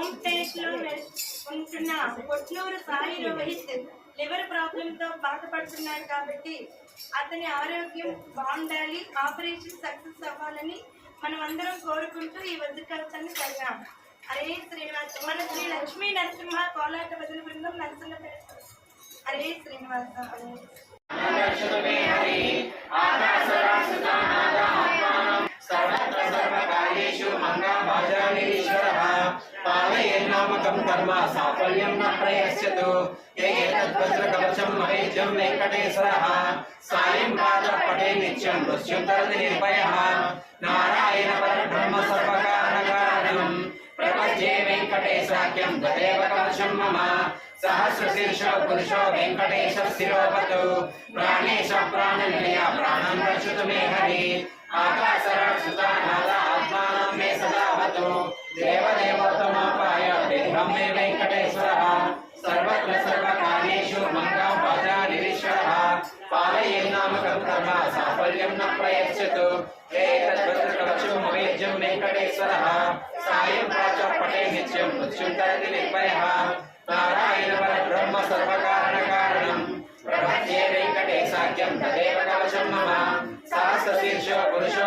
Stage ఉంటున్న Kotnuru Sai Rohit liver ప్రాబ్లమ్తో బాధపడుతున్నాడు కాబట్టి అతని ఆరోగ్యం బాగుండాలి ఆపరేషన్ సక్సెస్ అవ్వాలని మనం అందరం కోరుకుంటూ ఈ వద్ద కవితని చదివాం హరే శ్రీనివాస మన శ్రీ లక్ష్మీ నరసింహ కోలాట బదులు బృందం నరసింహ హరే శ్రీనివాస పాలయేన్నామకం కర్మ సాఫల్యం న ప్రయస్యతు ఏ తద్వజ్ర కవచం మహేజం వెంకటేశ్వర. సాయం పాద పటే నిత్యం మృత్యుంతరది నిర్భయ. నారాయణ పరబ్రహ్మ సర్వకారణకారణం ప్రపంచే వెంకటేశాఖ్యం తదేవ కవచం మమ. సహస్రశీర్ష పురుషో వెంకటేశ శిరోపతు. ప్రాణేశ ప్రాణనిలయ ప్రాణం రక్షతు మే హరి. ఆకాశ భవతు దేవదేవోత్తమాపాయ బ్రహ్మే వెంకటేశ్వర. సర్వత్ర సర్వకార్యేషు మంగళం భజానిరీశ్వర పాలయేన్నామకృతమ సాఫల్యం న ప్రయచ్చతు. హే తత్వచు మవేజ్యం వెంకటేశ్వర. సాయం ప్రాచ పటే నిత్యం మృత్యుంతరతి నిర్భయ. నారాయణ పరబ్రహ్మ సర్వకారణ కారణం ప్రపంచే వెంకటేశాఖ్యం తదేవ కవచం మమ. సహస్రశీర్షో పురుషో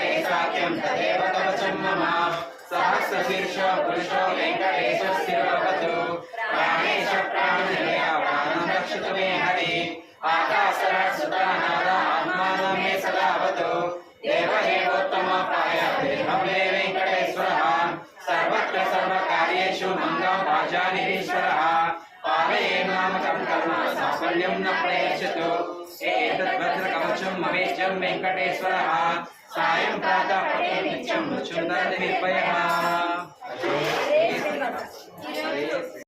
వెంకటేశాఖ్యం సదేవ కవచం మమ సహస్రశీర్ష పురుషో వెంకటేశ శిరోవతు ప్రాణేశ ప్రాణజయ ప్రాణం రక్షిత మే హరి ఆకాశరాజుతానాద ఆత్మానం మే సదావతు దేవ ప్రాయ దేవం వెంకటేశ్వర సర్వత్ర సర్వకార్యేషు మంగం పాజానిరీశ్వర పాలయే నామకం కర్మ సాఫల్యం న ప్రయచ్చతు ఏతద్భద్రకమ నిత్యం వెంకటేశ్వర సాయం ప్రాతపడే నిత్యం నిర్భయ